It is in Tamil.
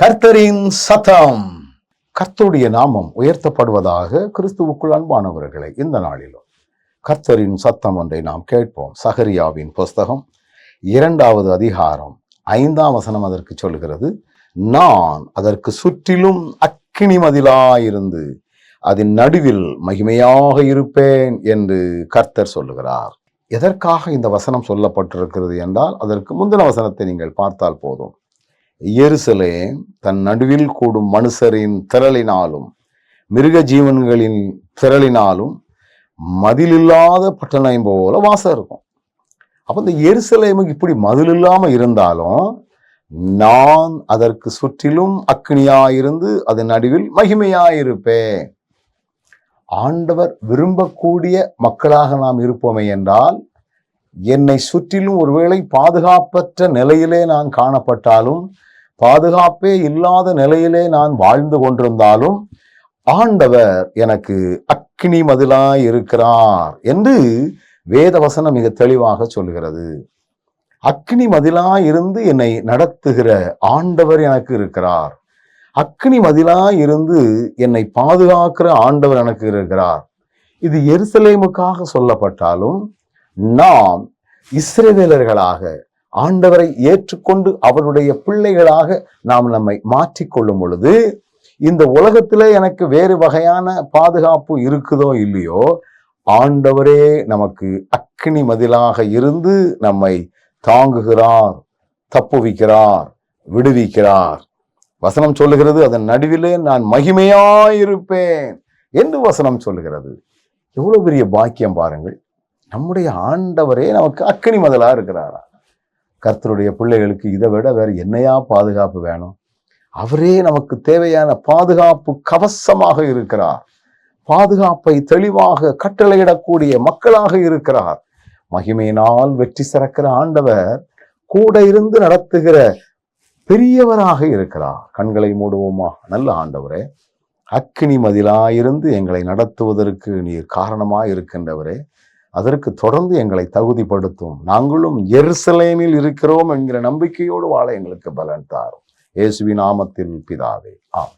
கர்த்தரின் சத்தம். கர்த்தருடைய நாமம் உயர்த்தப்படுவதாக கிறிஸ்துவுக்குள் அன்பானவர்களை இந்த நாளிலும் கர்த்தரின் சத்தம் ஒன்றை நாம் கேட்போம். சகரியாவின் புஸ்தகம் இரண்டாவது அதிகாரம் ஐந்தாம் வசனம் அதற்கு சொல்கிறது நான் அதற்கு சுற்றிலும் அக்கினி மதிலாயிருந்து அதன் நடுவில் மகிமையாக இருப்பேன் என்று கர்த்தர் சொல்லுகிறார். எதற்காக இந்த வசனம் சொல்லப்பட்டிருக்கிறது என்றால் அதற்கு முந்தின வசனத்தை நீங்கள் பார்த்தால் போதும். இயருசலே தன் நடுவில் கூடும் மனுஷரின் திரளினாலும் மிருக ஜீவன்களின் திரளினாலும் மதிலில்லாத பட்டணம் போல வாசம் இருக்கும். அப்போ இந்த எருசலேமுக்கு இப்படி மதில் இல்லாமல் இருந்தாலும் நான் அதற்கு சுற்றிலும் அக்னியாயிருந்து அதன் நடுவில் மகிமையாயிருப்பேன். ஆண்டவர் விரும்பக்கூடிய மக்களாக நாம் இருப்போமே என்றால் என்னை சுற்றிலும் ஒருவேளை பாதுகாப்பற்ற நிலையிலே நான் காணப்பட்டாலும் பாதுகாப்பே இல்லாத நிலையிலே நான் வாழ்ந்து கொண்டிருந்தாலும் ஆண்டவர் எனக்கு அக்னி மதிலாய் இருக்கிறார் என்று வேதவசனம் மிக தெளிவாக சொல்கிறது அக்னி மதிலாய் இருந்து என்னை நடத்துகிற ஆண்டவர் எனக்கு இருக்கிறார். அக்னி மதிலாய் இருந்து என்னை பாதுகாக்கிற ஆண்டவர் எனக்கு இருக்கிறார். இது எருசலேமுக்காக சொல்லப்பட்டாலும் நாம் இஸ்ரேவேலர்களாக ஆண்டவரை ஏற்றுக்கொண்டு அவருடைய பிள்ளைகளாக நாம் நம்மை மாற்றிக்கொள்ளும் பொழுது இந்த உலகத்திலே எனக்கு வேறு வகையான பாதுகாப்பு இருக்குதோ இல்லையோ ஆண்டவரே நமக்கு அக்னி மதிலாக இருந்து நம்மை தாங்குகிறார் தப்புவிக்கிறார் விடுவிக்கிறார். வசனம் சொல்லுகிறது அதன் நடுவிலே நான் மகிமையாயிருப்பேன் என்று வசனம் சொல்லுகிறது. எவ்வளவு பெரிய பாக்கியம் பாருங்கள். நம்முடைய ஆண்டவரே நமக்கு அக்கினி மதலாக இருக்கிறாரா? கர்த்தருடைய பிள்ளைகளுக்கு இதை விட வேற என்னையா பாதுகாப்பு வேணும்? அவரே நமக்கு தேவையான பாதுகாப்பு கவசமாக இருக்கிறார். பாதுகாப்பை தெளிவாக கட்டளையிடக்கூடிய மக்களாக இருக்கிறார். மகிமையினால் வெற்றி சிறக்கிற ஆண்டவர் கூட இருந்து நடத்துகிற பெரியவராக இருக்கிறார். கண்களை மூடுவோமா? நல்ல ஆண்டவரே அக்கினி மதிலாயிருந்து எங்களை நடத்துவதற்கு நீர் காரணமாக இருக்கின்றவரே அதற்கு தொடர்ந்து எங்களை தகுதிப்படுத்தும். நாங்களும் எருசலேமில் இருக்கிறோம் என்கிற நம்பிக்கையோடு வாழ எங்களுக்கு பலன் தாரும். இயேசுவின் நாமத்தில் பிதாவே ஆம்